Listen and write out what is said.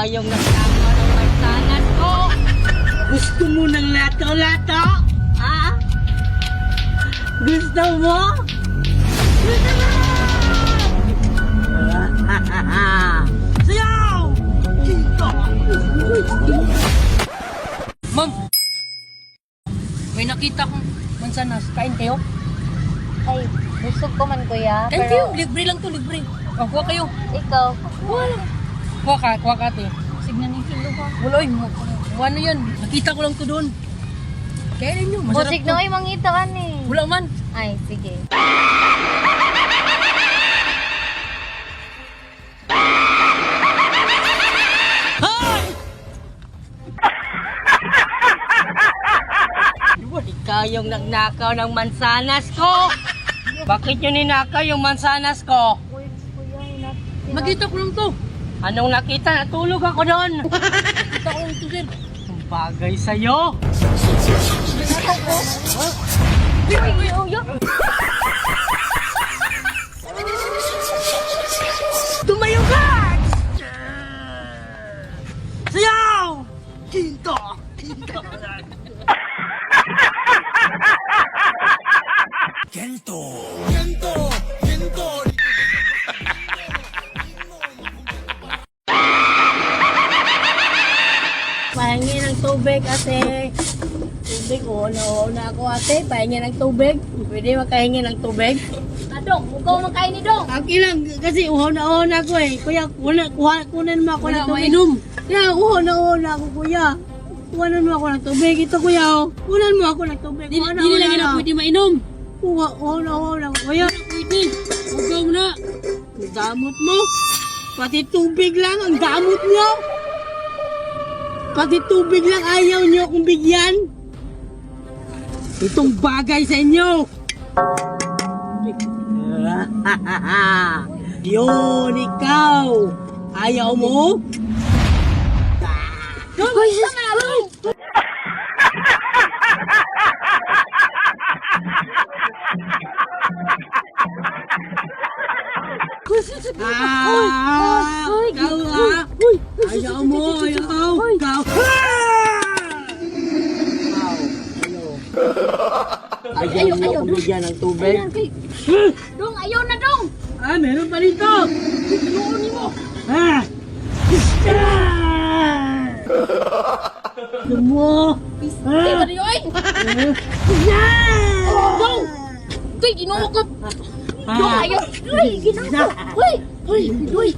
Yung nagkakaroon ng mansanas ko. Gusto mo ng lato-lato? Ha? Gusto mo? Gusto mo? Sayaw! Ma'am! May nakita kong mansanas. Kain kayo? Ay, busog ko man kuya. Kayo. Pero Libre lang to, libre. Oh, kuha kayo. ikaw, Kuha lang. Kuha ka, kuha ka ate. signan ng kilo ko. Wala, mo- mo- ano yan? Nakita ko lang to doon. Kainin nyo, masarap Busig to. na ay mangita ka ni. Wala man. Ay, sige. Ikaw yung nagnakaw ng mansanas ko? Bakit nyo ninakaw yung mansanas ko? Nakita ko lang to. Anong nakita? Natulog ako doon. Nakita ko lang to, sir. Ang bagay sa'yo. Uy, uy, uy. Tumayo tubig ate. Tubig, na, oo na ako ate. Pahingi ng tubig. Pwede makahingi ng tubig? Adong, ikaw makain ni Dong. Aki lang, kasi uho na ako eh. Kuya, kuna, kuha, kunan mo ako ng tubig. mainom. Kaya uho na na ako kuya. Kuhanan mo ako ng tubig. Ito kuya oh. Kuhanan mo ako ng tubig. Kuha Hindi lang na pwede mainom. Kuha, uho na ako kuya. Pwede. Huwag na. Damot mo. Pati tubig lang, ang damot nyo. Pati tubig lang ayaw nyo akong bigyan. Itong bagay sa inyo. Yun, ikaw. Ayaw mo? Uy, sama Ah, ikaw ah. Ayaw mo, ayaw. Ikaw. Ayaw mo akong bigyan ng tubig? Dong, ayaw na, Dong. Ah, meron pa rito. Tinuunin mo. Ah! Ah! Gusto mo? Ah! ba niyo, ay? Ah! Dong! Uy, ginuho Dong, ayaw. Uy, ko. Uy, uy, uy.